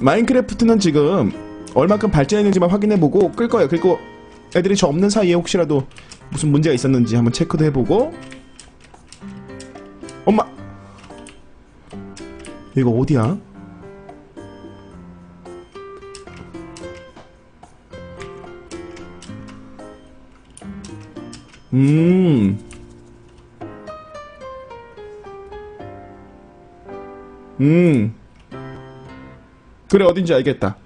마인크래프트는 지금 얼마큼 발전했는지만 확인해보고 끌 거예요. 그리고 애들이 저 없는 사이에 혹시라도 무슨 문제가 있었는지 한번 체크도 해보고. 엄마! 이거 어디야? 음. 음. 그래, 어딘지 알겠다.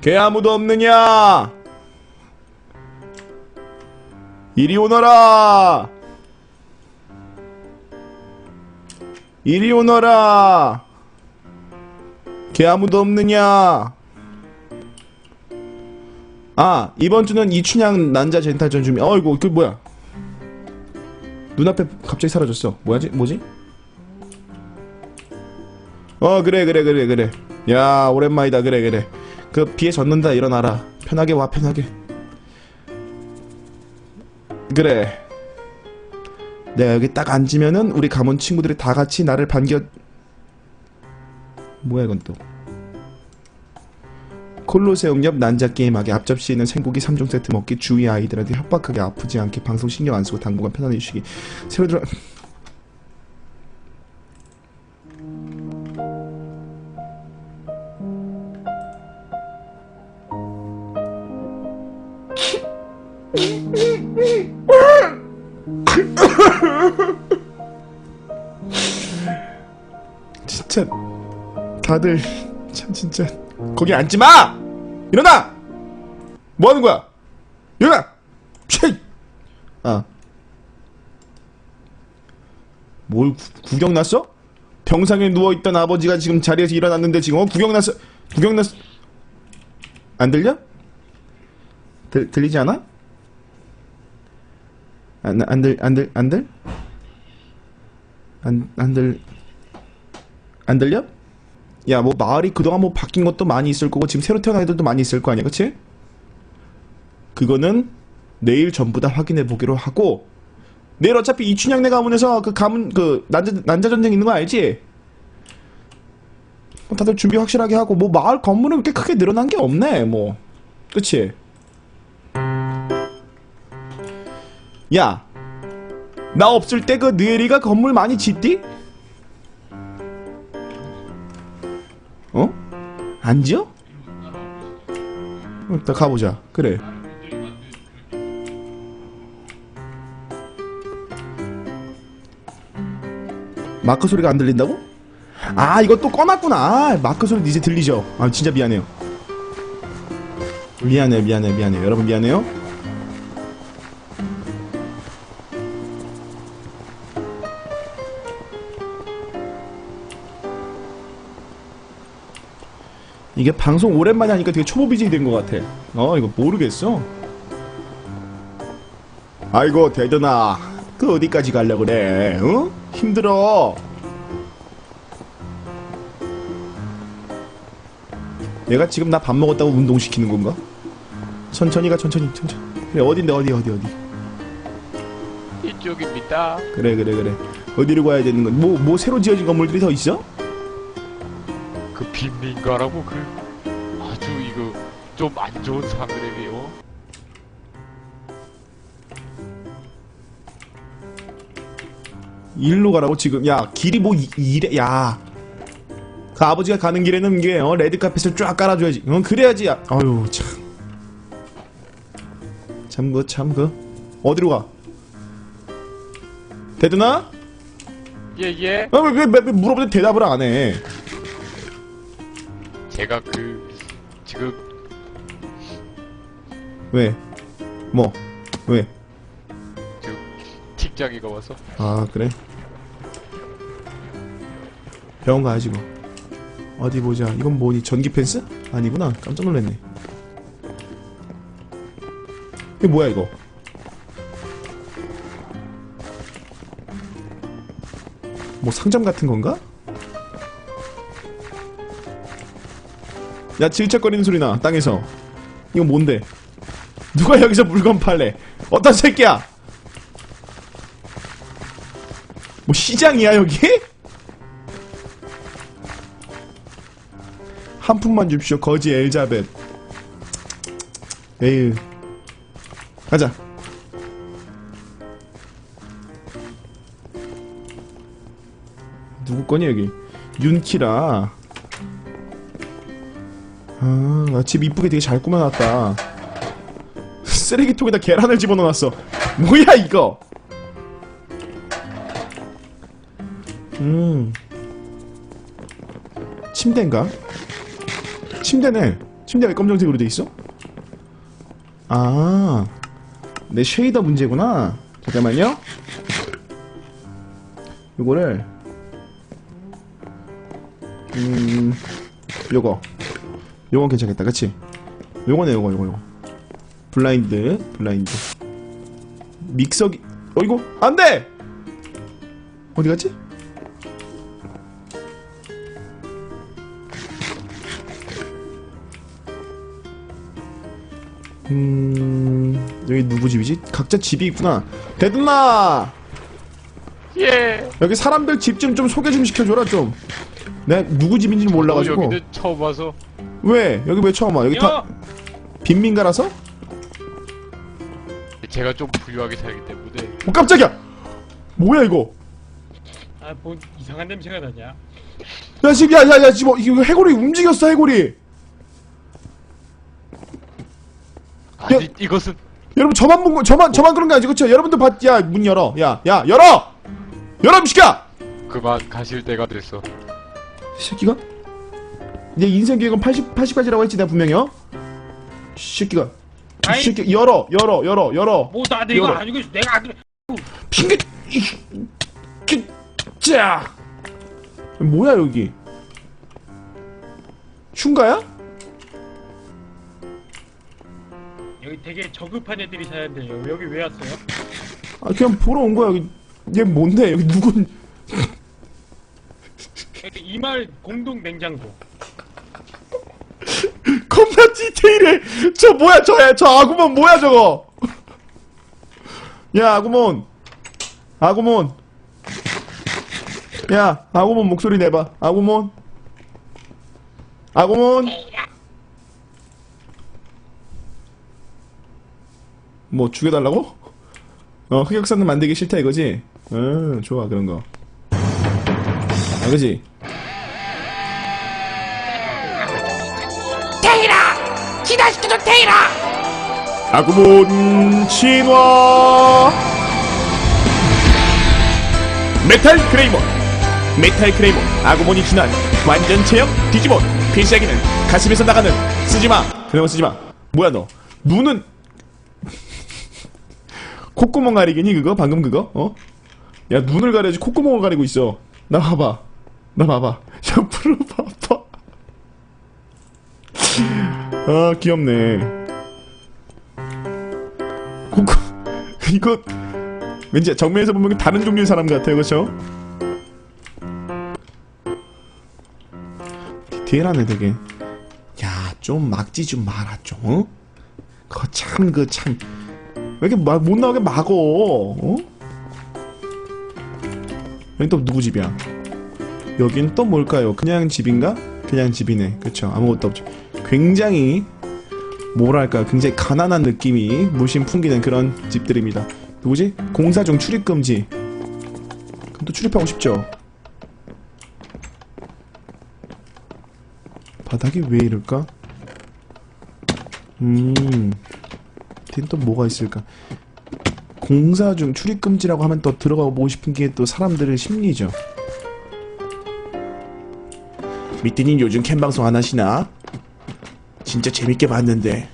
개 아무도 없느냐? 이리 오너라! 이리 오너라! 개 아무도 없느냐? 아, 이번 주는 이춘향 난자 젠탈전 준비. 어이구, 그 뭐야? 눈앞에 갑자기 사라졌어. 뭐야지? 뭐지? 어, 그래, 그래, 그래, 그래. 야, 오랜만이다. 그래, 그래. 그 비에 젖는다. 일어나라. 편하게 와, 편하게. 그래. 내가 여기 딱 앉으면은 우리 가문 친구들이 다 같이 나를 반겨. 뭐야, 이건 또. 콜로세움 옆 난자 게임하기 앞접시에 있는 생고기 3종 세트 먹기 주위 아이들한테 협박하게 아프지 않게 방송 신경 안 쓰고 당분간 편안히 쉬기 새로 들어 진짜 다들 참 진짜 거기 앉지 마! 일어나! 뭐 하는 거야? 일어나! 쉐이! 아. 뭘 구, 구경 났어? 병상에 누워 있던 아버지가 지금 자리에서 일어났는데 지금 어? 구경 났어? 구경 났어? 안 들려? 들, 들리지 않아? 안, 안 들, 안 들, 안 들? 안, 안 들, 안 들려? 야, 뭐 마을이 그동안 뭐 바뀐 것도 많이 있을 거고 지금 새로 태어난 애들도 많이 있을 거 아니야, 그치? 그거는 내일 전부 다 확인해 보기로 하고 내일 어차피 이춘향네 가문에서 그 가문 그 난자 난자 전쟁 있는 거 알지? 뭐 다들 준비 확실하게 하고 뭐 마을 건물은 그렇게 크게 늘어난 게 없네, 뭐, 그치? 야, 나 없을 때 그 느에리가 건물 많이 짓디? 어? 안 지어? 어, 일단 가보자. 그래. 마크 소리가 안 들린다고? 아, 이거 또 꺼놨구나. 아, 마크 소리 이제 들리죠? 아, 진짜 미안해요. 미안해, 미안해, 미안해. 여러분 미안해요. 이게 방송 오랜만에 하니까 되게 초보 BJ 된 것 같아. 어, 이거 모르겠어. 아이고, 대전아. 그 어디까지 가려 그래? 어? 힘들어. 내가 지금 나 밥 먹었다고 운동시키는 건가? 천천히 가, 천천히, 천천히. 그래, 어딘데, 어디, 어디, 어디. 이쪽입니다. 그래, 그래, 그래. 어디로 가야 되는 건? 뭐, 뭐 새로 지어진 건물들이 더 있어? 그 빈민가라고 그 아주 이거 좀 안 좋은 사람들에게요. 일로 가라고 지금 야 길이 뭐 이- 이래 야. 그 아버지가 가는 길에는 이게 어, 레드 카펫을 쫙 깔아줘야지. 어 그래야지. 야. 아유 참. 참그 참그 어디로 가? 대두나? 예예. 아, 왜, 왜, 왜, 왜 물어보는데 대답을 안 해? 제가 그 지금 왜? 뭐? 왜? 그 팀장이가 와서 아 그래? 병원 가야지 뭐 어디 보자 이건 뭐니 전기 펜스? 아니구나 깜짝 놀랐네 이게 뭐야 이거 뭐 상점 같은 건가? 야 질척거리는 소리 나 땅에서. 이거 뭔데? 누가 여기서 물건 팔래? 어떤 새끼야? 뭐 시장이야 여기? 한 푼만 줍시오 거지 엘자벳. 에휴. 가자. 누구 거니 여기? 윤키라. 아나 집 이쁘게 되게 잘 꾸며놨다 쓰레기통에다 계란을 집어넣어놨어 뭐야 이거 음 침대인가? 침대네 침대가 왜 검정색으로 돼 있어? 아, 내 쉐이더 문제구나. 잠깐만요. 이거를 음, 요거, 요건 괜찮겠다, 그치? 요거네, 요거, 요거, 요거. 블라인드, 블라인드. 믹서기, 어이구, 안 돼! 어디 갔지? 음, 여기 누구 집이지? 각자 집이 있구나. 대든나! 예. 여기 사람들 집 좀 좀 소개 좀 시켜줘라, 좀. 내가 누구 집인지 어, 몰라가지고. 여기는 처음 와서 왜? 여기 왜 처음 와? 여기 다 야! 빈민가라서? 제가 좀 부유하게 살기 때문에 어, 깜짝이야! 뭐야, 이거? 아, 뭔 이상한 냄새가 나냐? 야, 지금, 야, 야, 야, 지금, 어, 이거 해골이 움직였어, 해골이! 아니 이것은 여러분, 저만 본 거, 저만, 저만 그런 거 아니지, 그쵸? 여러분들 봤, 야, 문 열어. 야, 야, 열어! 열어, 미시까! 그만 가실 때가 됐어. 이 새끼가? 내 인생 계획은 80, 80까지라고 했지, 내가 분명히, 어? 이 새끼가. 이 아이. 새끼, 열어, 열어, 열어, 열어. 뭐 나 내가 열어. 아니고 내가 안 그래. 핑계, 이, 그, 짜! 뭐야, 여기? 흉가야? 여기 되게 저급한 애들이 사는데요. 여기 왜 왔어요? 아, 그냥 보러 온 거야, 여기. 얘 뭔데? 여기 누군, 여기 이마을 공동 냉장고. 겁나 디테일해. 저 뭐야, 저, 저 아구몬 뭐야, 저거? 야, 아구몬. 아구몬. 야, 아구몬 목소리 내봐. 아구몬. 아구몬. 뭐, 죽여달라고? 어, 흑역사는 만들기 싫다 이거지? 응, 좋아, 그런 거. 아, 그지? 테이라! 아구몬 신화! 메탈 크레이몬 메탈 크레이몬 아구몬이 준한 완전 체형 디지몬. 필살기는 가슴에서 나가는 쓰지마. 거 쓰지마. 뭐야 너? 눈은? 콧구멍 가리기니 그거? 방금 그거? 어? 야 눈을 가려야지 콧구멍을 가리고 있어. 나 봐봐. 나 봐봐. 옆으로 봐봐 아 귀엽네 이거 왠지 정면에서 보면 다른 종류의 사람 같아요 그쵸? 디테일하네 되게 야 좀 막지 좀 마라 좀 어? 그거 참 그 참 왜 이렇게 마- 못 나오게 막어 어? 여기 또 누구 집이야 여긴 또 뭘까요 그냥 집인가? 그냥 집이네 그쵸 아무것도 없죠 굉장히 뭐랄까 굉장히 가난한 느낌이 물씬 풍기는 그런 집들입니다. 누구지? 공사 중 출입 금지. 그럼 또 출입하고 싶죠. 바닥이 왜 이럴까? 음, 뒤엔 또 뭐가 있을까? 공사 중 출입 금지라고 하면 또 들어가 보고 싶은 게 또 사람들의 심리죠. 미띠님 요즘 캠 방송 안 하시나? 진짜 재밌게 봤는데.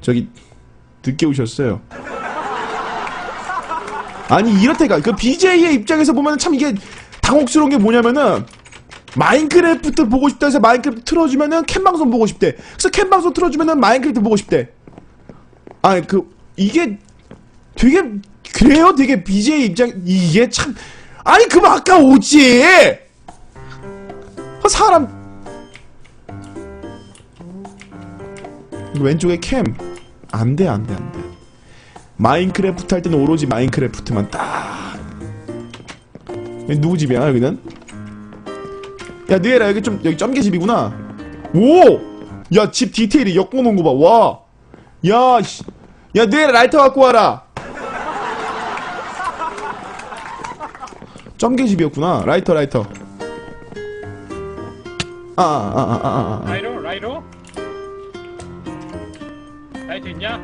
저기 늦게 오셨어요. 아니 이렇대가 그 BJ의 입장에서 보면 참 이게 당혹스러운 게 뭐냐면은 마인크래프트 보고 싶다 해서 마인크래프트 틀어주면은 캠방송 보고 싶대. 그래서 캠방송 틀어주면은 마인크래프트 보고 싶대. 아니 그 이게 되게 그래요? 되게 BJ 입장 이게 참 아니 그럼 아까 오지? 아, 사람 왼쪽에 캠. 안 돼, 안 돼, 안 돼. 마인크래프트 할 때는 오로지 마인크래프트만 딱. 누구 집이야, 여기는? 야 느에라 여기 좀 여기 점개 집이구나 오! 야 집 디테일이 엮어 놓은 거봐 와! 야 씨. 야 느에라 라이터 갖고 와라 점개 집이었구나 라이터 라이터 아아아아아아 라이로 라이로 라이트 있냐?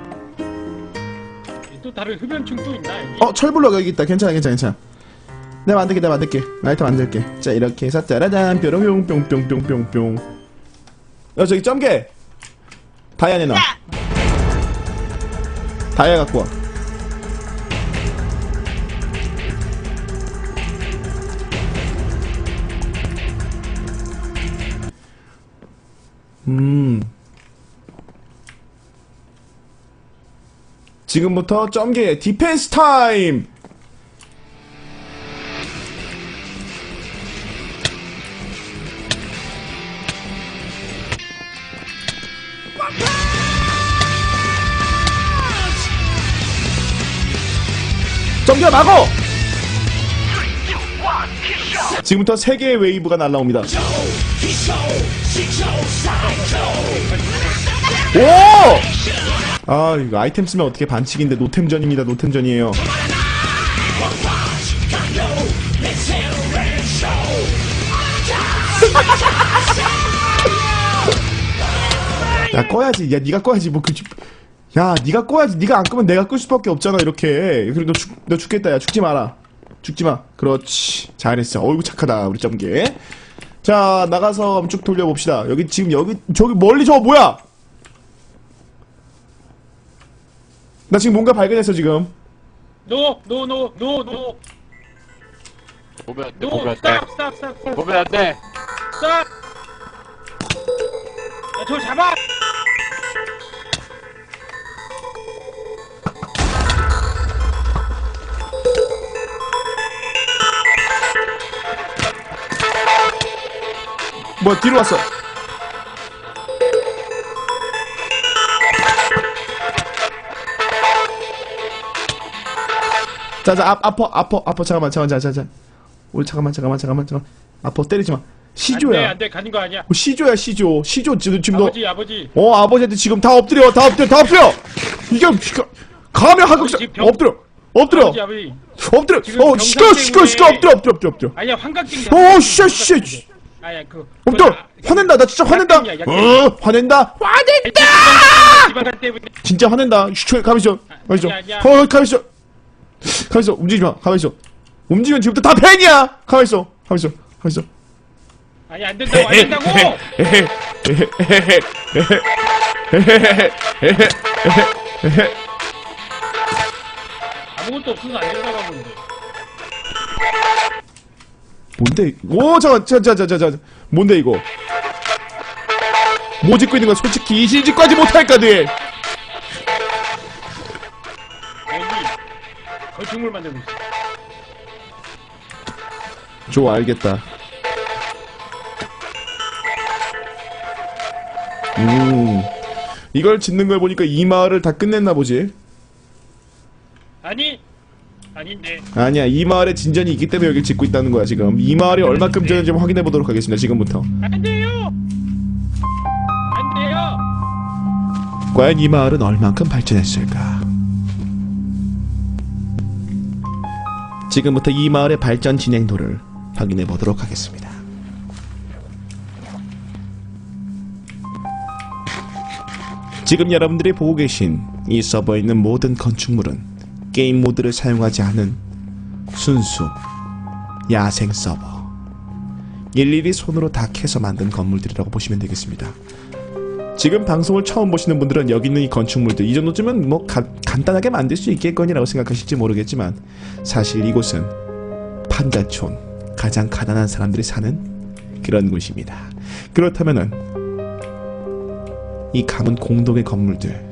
또 다른 흡연충 또 있나 여기? 어 철블럭 여기 있다. 괜찮아 괜찮아 괜찮아. 내가 만들게 내가 만들게. 라이터 만들게. 자 이렇게 해서 짜라잔. 뾰로뿅 뿅뿅뿅뿅뿅 야 저기 점개! 다이아 내놔 다이아 갖고 와. 음. 지금부터 점개 디펜스 타임! 점개 막어! 지금부터 세 개의 웨이브가 날라옵니다. 오! 아 이거 아이템 쓰면 어떻게 반칙인데 노템전입니다 노템전이에요. 야 꺼야지. 야 니가 꺼야지. 뭐그야 니가 꺼야지. 니가 안 끄면 내가 끌 수밖에 없잖아 이렇게. 그리고 너, 죽, 너 죽겠다. 야 죽지 마라. 죽지 마. 그렇지. 잘했어. 어이구 착하다 우리 점개 자 나가서 쭉 돌려봅시다. 여기 지금 여기 저기 멀리 저거 뭐야 나 지금 뭔가 발견했어 지금. 노 노 노 노 노. 보면 안 돼, 노 보면 안 돼. 스탑 스탑 스탑 스탑 보면 안 돼. 스탑 야 저 잡아! 뭐 뒤로 왔어 자자 앞 아퍼 아퍼 아퍼 잠깐만 잠깐만 자자자. 우리 잠깐만 잠깐만 잠깐만 잠깐 아퍼 때리지 마. 안돼 시조야. 안돼 가는 거 아니야. 어, 시조야 시조. 시조 지금 지금 아버지 아버지. 너어 아버지한테 지금 다 엎드려 다 엎드려 다 엎드려. 이게 이거 가면 하극사 지금 병- 엎드려 엎드려. 아버지 아버지. 엎드려. 지금 어 병상 시끄러 시끄러 시끄러. 때문에- 엎드려 엎드려 엎드려. 엎드려 아니야 환각증 오, 씨, 씨. 아야 그 엎드려. 그거 화낸다 나 진짜 화낸다. 약점이야, 약점. 어 화낸다. 화낸다! 때문에. 진짜 화낸다. 슈 가만 있어. 가만 있어. 아니야, 아니야. 어 가만 있어 가만 있어. 움직이지 마. 가만 있어. 움직이면 지금부터 다 팬이야. 가만 있어. 가만 있어. 가만 있어. 아니 안 된다고 안 된다고! 아무것도 없어서 안 된다고 하는데. 뭔데? 오 잠깐 자자자자자. 뭔데 이거? 뭐 짓고 있는 거야? 솔직히 이 실직까지 못할까 네 여기 건축물 만들고 있어. 좋아 알겠다. 음 이걸 짓는 걸 보니까 이 마을을 다 끝냈나 보지? 아니 아닌데. 아니야 이 마을에 진전이 있기 때문에 여기 짓고 있다는 거야 지금. 이 마을이 얼마큼 전인지 좀 확인해 보도록 하겠습니다 지금부터. 안 돼요! 안 돼요! 과연 이 마을은 얼만큼 발전했을까 지금부터 이 마을의 발전 진행도를 확인해 보도록 하겠습니다. 지금 여러분들이 보고 계신 이 서버에 있는 모든 건축물은 게임 모드를 사용하지 않은 순수 야생 서버. 일일이 손으로 다 캐서 만든 건물들이라고 보시면 되겠습니다 지금 방송을 처음 보시는 분들은 여기 있는 이 건축물들 이 정도쯤은 뭐 가- 간단하게 만들 수 있겠거니라고 생각하실지 모르겠지만 사실 이곳은 판다촌 가장 가난한 사람들이 사는 그런 곳입니다. 그렇다면은 이 가문 공동의 건물들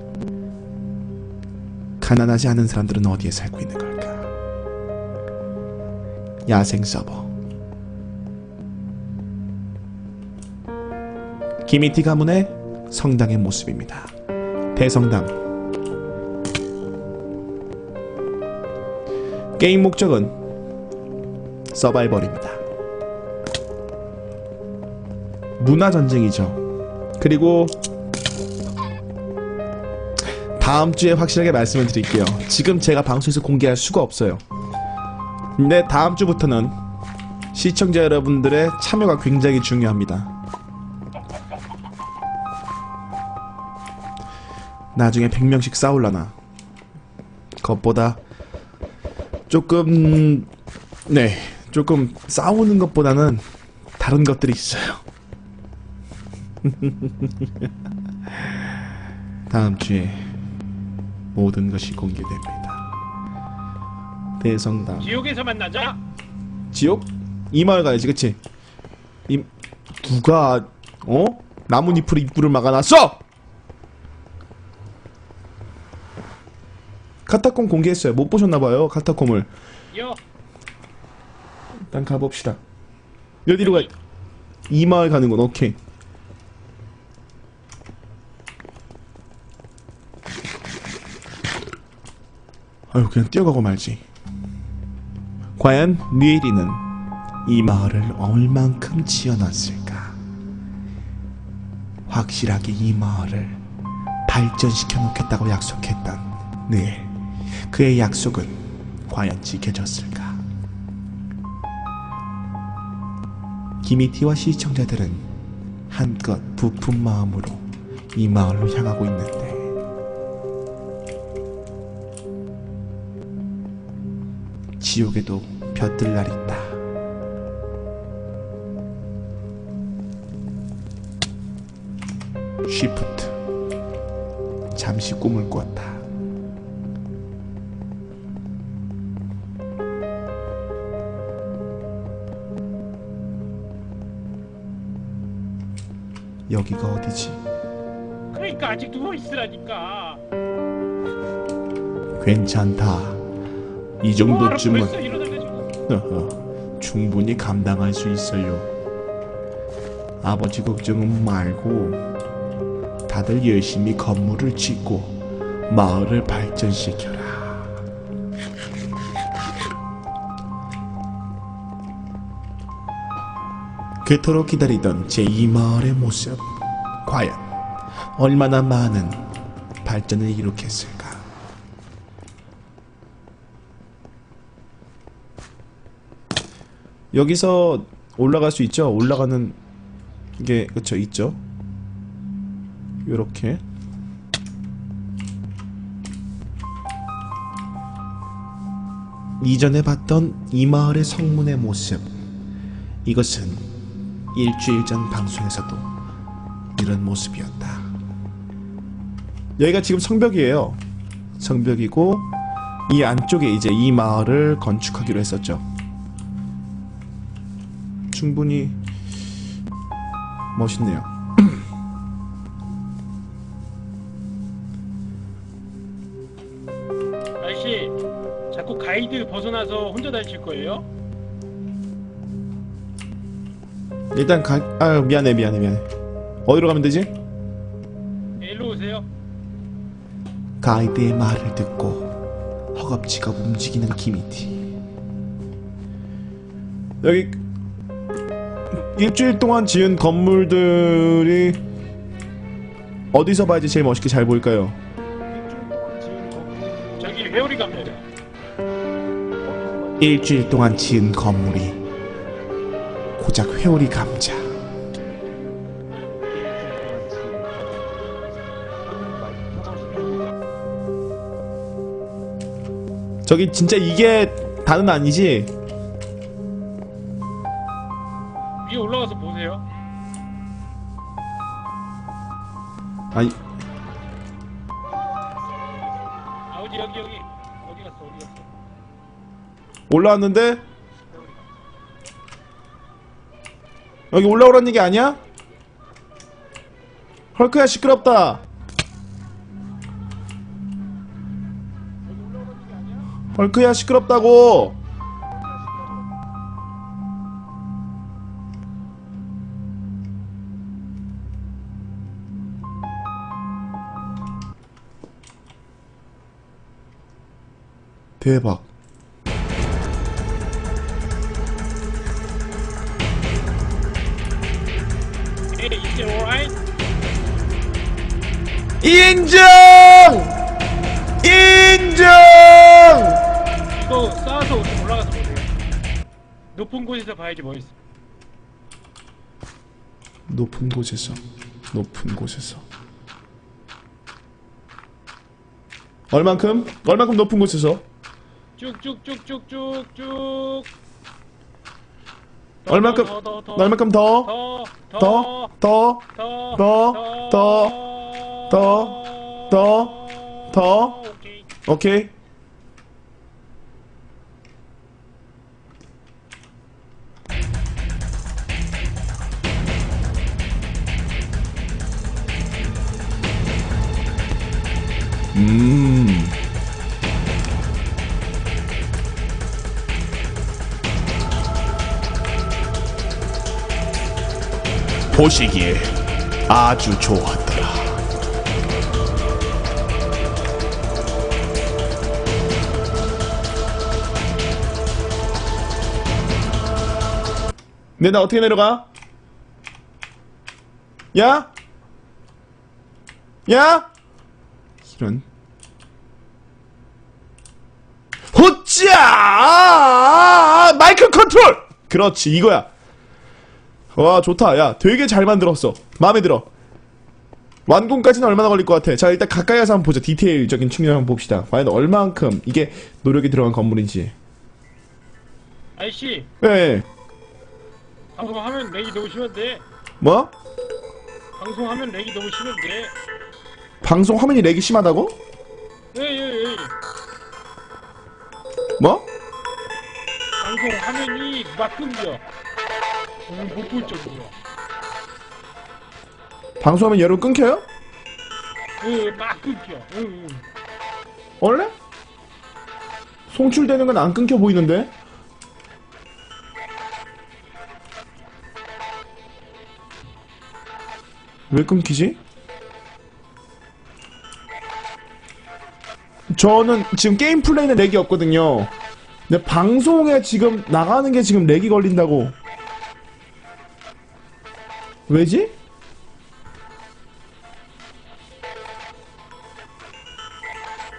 가난하지 않은 사람들은 어디에 살고 있는 걸까? 야생 서버 기미티 가문의 성당의 모습입니다. 대성당. 게임 목적은 서바이벌입니다. 문화 전쟁이죠. 그리고 다음 주에 확실하게 말씀을 드릴게요. 지금 제가 방송에서 공개할 수가 없어요. 근데 다음 주부터는 시청자 여러분들의 참여가 굉장히 중요합니다. 나중에 100명씩 싸울라나. 그것보다 조금 네 조금 싸우는 것보다는 다른 것들이 있어요. 다음 주에 모든 것이 공개됩니다. 대성당 지옥에서 만나자. 지옥? 이 마을 가야지 그치? 이 누가 어? 나뭇잎으로 입구를 막아놨어! 카타콤 공개했어요. 못 보셨나봐요 카타콤을. 여. 일단 가봅시다. 어디로 가? 이 마을 가는 건 오케이. 아유 그냥 뛰어가고 말지. 과연 뉘에리는 이 마을을 얼만큼 지어놨을까? 확실하게 이 마을을 발전시켜 놓겠다고 약속했던 네 그의 약속은 과연 지켜졌을까 기미티와 시청자들은 한껏 부푼 마음으로 이 마을로 향하고 있는데 지옥에도 볕들 날 있다. 쉬프트 잠시 꿈을 꿨다. 여기가 어디지? 그러니까 아직 누워 있으라니까. 괜찮다. 이 정도쯤은 충분히 감당할 수 있어요. 아버지 걱정은 말고 다들 열심히 건물을 짓고 마을을 발전시켜라. 그토록 기다리던 제2마을의 모습. 과연 얼마나 많은 발전을 이룩했을까? 여기서 올라갈 수 있죠? 올라가는 게 그쵸 있죠? 요렇게 이전에 봤던 이 마을의 성문의 모습 이것은 일주일 전 방송에서도 이런 모습이었다 여기가 지금 성벽이에요 성벽이고 이 안쪽에 이제 이 마을을 건축하기로 했었죠 충분히 멋있네요. 아저씨, 자꾸 가이드 벗어나서 혼자 다니실 거예요? 일단 가, 아 미안해 미안해 미안해. 어디로 가면 되지? 네, 일로 오세요. 가이드의 말을 듣고 허겁지겁 움직이는 키미티. 여기 일주일 동안 지은 건물들이 어디서 봐야지 제일 멋있게 잘 보일까요? 저기 회오리 갑니다. 일주일 동안 지은 건물이 고작 회오리 감자. 저기 진짜 이게 다는 아니지? 위에 올라가서 보세요. 아니 아 어디 여기 여기 어디 갔어 어디 갔어? 올라왔는데 여기 올라오라는 얘기 아니야? 헐크야 시끄럽다. 헐크야 시끄럽다고. 대박. 인정! 인정! 이거 쌓아서 좀 올라가서 보세요. 높은 곳에서 봐야지 뭐 있어. 높은 곳에서 높은 곳에서 얼만큼? 얼만큼 높은 곳에서? 쭉쭉쭉쭉쭉쭉. 얼만큼? 얼만큼 더? 더, 더? 더, 더? 더, 더, 더, 더, 더. 오케이. 음 보시기에 아주 좋았더 라. 네, 나 어떻게 내려가? 야? 야? 이런. 호짜! 아, 마이크 컨트롤! 그렇지, 이거야. 와, 좋다. 야, 되게 잘 만들었어. 마음에 들어. 완공까지는 얼마나 걸릴 것 같아? 자, 일단 가까이 가서 한번 보자. 디테일적인 측면 한번 봅시다. 과연 얼만큼 이게 노력이 들어간 건물인지. 아이씨, 예, 예. 방송하면 렉이 너무 심한데. 뭐? 방송하면 렉이 너무 심한데. 방송 화면이 렉이 심하다고? 예, 예, 예. 뭐? 방송 화면이 막 끊겨. 음, 못볼 정도야. 방송하면 여러분 끊겨요? 예, 막 끊겨. 응, 응. 원래? 송출되는 건 안 끊겨 보이는데? 왜 끊기지? 저는 지금 게임 플레이는 렉이 없거든요. 근데 방송에 지금 나가는 게 지금 렉이 걸린다고. 왜지?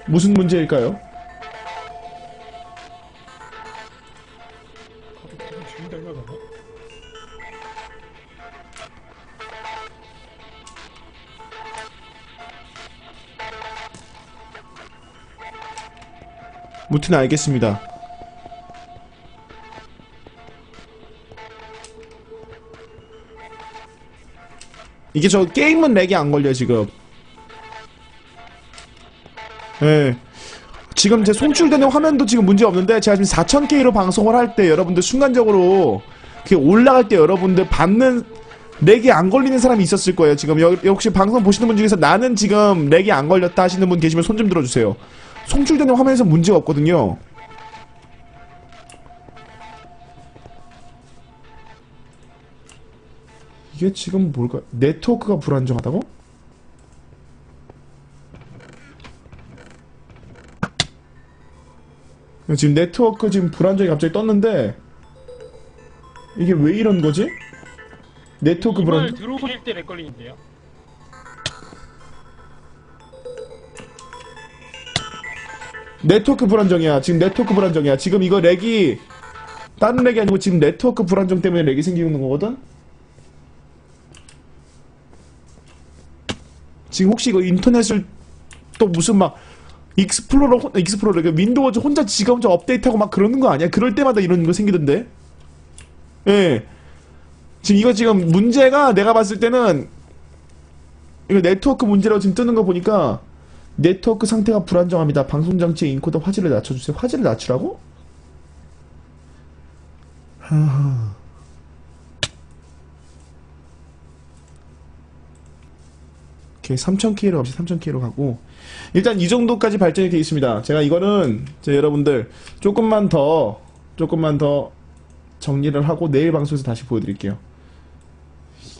무슨 문제일까요? 무튼 알겠습니다. 이게 저 게임은 렉이 안 걸려 지금. 예. 지금 제 송출되는 화면도 지금 문제 없는데 제가 지금 4000K로 방송을 할 때 여러분들 순간적으로 그게 올라갈 때 여러분들 받는 렉이 안 걸리는 사람이 있었을 거예요. 지금 여, 혹시 방송 보시는 분 중에서 나는 지금 렉이 안 걸렸다 하시는 분 계시면 손 좀 들어주세요. 송출되는 화면에서 문제가 없거든요. 이게 지금 뭘까? 네트워크가 불안정하다고? 지금 네트워크 지금 불안정이 갑자기 떴는데 이게 왜 이런 거지? 네트워크 불안 들어오실 때렉 걸리는데요. 네트워크 불안정이야. 지금 네트워크 불안정이야. 지금 이거 렉이 다른 렉이 아니고 지금 네트워크 불안정 때문에 렉이 생기는 거거든? 지금 혹시 이거 인터넷을 또 무슨 막 익스플로러 혼- 익스플로러 그 윈도우즈 혼자 지가 혼자 업데이트하고 막 그러는 거 아니야? 그럴 때마다 이런 거 생기던데. 예. 지금 이거 지금 문제가 내가 봤을 때는 이거 네트워크 문제라고 지금 뜨는 거 보니까 네트워크 상태가 불안정합니다. 방송 장치의 인코더 화질을 낮춰주세요. 화질을 낮추라고? 하하. 오케이 3000K로 없이 3000K로 가고 일단 이 정도까지 발전이 되어 있습니다. 제가 이거는 제 여러분들 조금만 더 조금만 더 정리를 하고 내일 방송에서 다시 보여드릴게요.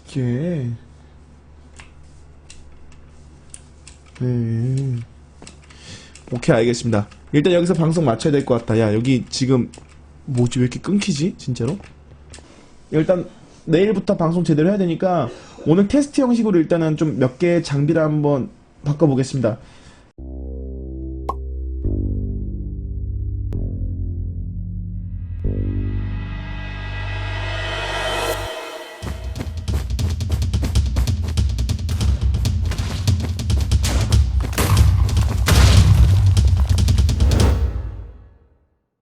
이게 네. 오케이 알겠습니다. 일단 여기서 방송 마쳐야 될 것 같다. 야 여기 지금 뭐지 왜 이렇게 끊기지 진짜로? 일단 내일부터 방송 제대로 해야 되니까 오늘 테스트 형식으로 일단은 좀 몇 개의 장비를 한번 바꿔보겠습니다.